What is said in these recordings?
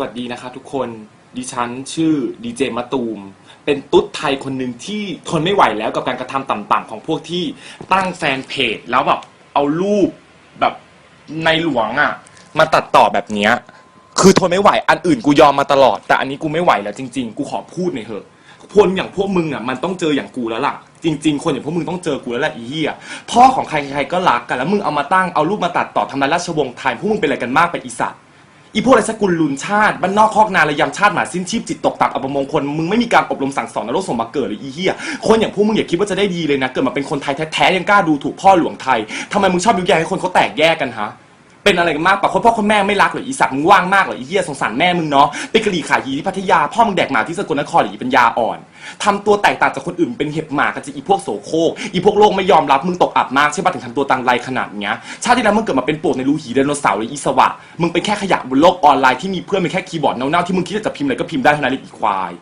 สวัสดีนะครับทุกคนดิฉันชื่อดีเจมะตูม เป็นตุ๊ดไทยคนหนึ่งที่ทนไม่ไหวแล้วกับการกระทำต่ำๆของพวกที่ตั้งแฟนเพจ แล้วแบบเอารูปแบบในหลวงอะมาตัดต่อแบบเนี้ย คือทนไม่ไหว อันอื่นกูยอมมาตลอด แต่อันนี้กูไม่ไหวแล้วจริง ๆ กูขอพูดหน่อยเถอะคนอย่างพวกมึงอะมันต้องเจออย่างกูแล้วล่ะ จริง ๆ คนอย่างพวกมึงต้องเจอกูแล้วแหละอีเหี้ยพ่อของใครใครๆก็รักกันแล้วมึงเอามาตั้งเอารูปมาตัดต่อทำลายราชวงศ์ไทยพวกมึงเป็นอะไรกันมากไปอีสัตว์ อีพวกไรสกุลลุนชาติบ้านนอกคอกนาระยำชาติหมาสิ้นชีพจิตตกต่ำอัปมงคลมึงไม่มีการอบรมสั่งสอนนรกสมมาเกิดหรือีเหี้ยคนอย่างพวกมึงอย่าคิดว่าจะได้ดีเลยนะ เกิดมาเป็นคนไทยแท้ๆยังกล้าดูถูกพ่อหลวงไทยทำไมมึงชอบยุแยงให้คนเขาแตกแยกกันฮะ เป็นอะไรกันมากปะคนพ่อคนแม่ไม่รักเหรออีสัตว์มึงว่างมากเหรออีเหี้ยสงสารแม่มึงเนาะไปกะหรี่ขายยีที่พัทยาพ่อมึงแดกหมาที่สกลนครหรืออีเป็นยาอ่อนทำตัวแตกต่างจากคนอื่นเป็นเห็บหมากันจะอีพวกโสโครกอีพวกโลกไม่ยอมรับมึงตกอับมากใช่ปะถึงทำตัวตังไรขนาดเนี้ยชาติที่แล้วมึงเกิดมาเป็นปวกในรูหีไดโนเสาร์เลยอีสวะมึงเป็นแค่ขยะบนโลกออนไลน์ที่มีเพื่อนเป็นแค่คีย์บอร์ดเน่าๆที่มึงคิดจะพิมพ์อะไรก็พิมพ์ได้เท่านั้นเลยอีควาย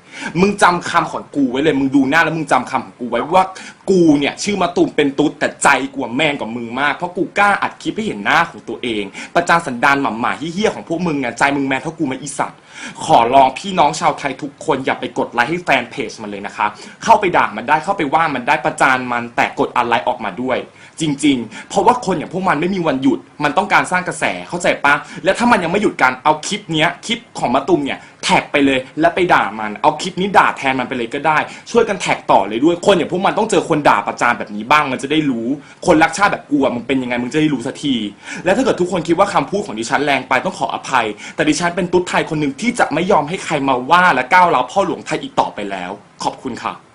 มึงจำคำของกูไว้เลยมึงดูหน้าแล้วมึงจำคำของกูไว้ว่า กูเนี่ยชื่อมาตูมเป็นตุ๊ดแต่ใจกูอะแมนกว่ามึงมาก เพราะกูกล้าอัดคลิปให้เห็นหน้าของตัวเอง ประจานสันดานหม่ำหมาเฮี้ยๆของพวกมึงอะใจมึงแมนเท่ากูไหมาอีสัตว์ขอร้องพี่น้องชาวไทยทุกคนอย่าไปกดไลค์ให้แฟนเพจมันเลยนะคะ เข้าไปด่ามันได้เข้าไปว่ามันได้ประจานมันแต่กดอันไลค์ออกมาด้วย จริง ๆ เพราะว่าคนอย่างพวกมันไม่มีวันหยุด มันต้องการสร้างกระแสเข้าใจปะและถ้ามันยังไม่หยุดการเอาคลิปเนี้ยคลิปของมะตุมเนี่ย แท็กไปเลยแล้วไปด่ามัน เอาคลิปนี้ด่าแทนมันไปเลยก็ได้ ช่วยกันแท็กต่อเลยด้วยคนอย่างพวกมันต้องเจอคนด่าประจานแบบนี้บ้างมันจะได้รู้ คนรักชาติแบบกูอะมึงเป็นยังไงมึงจะได้รู้สักที และถ้าเกิดทุกคนคิดว่าคำพูดของดิฉันแรงไปต้องขออภัย แต่ดิฉันเป็นตุ๊ดไทยคนหนึ่งที่จะไม่ยอมให้ใครมาว่าและก้าวร้าวพ่อหลวงไทยอีกต่อไปแล้ว ขอบคุณค่ะ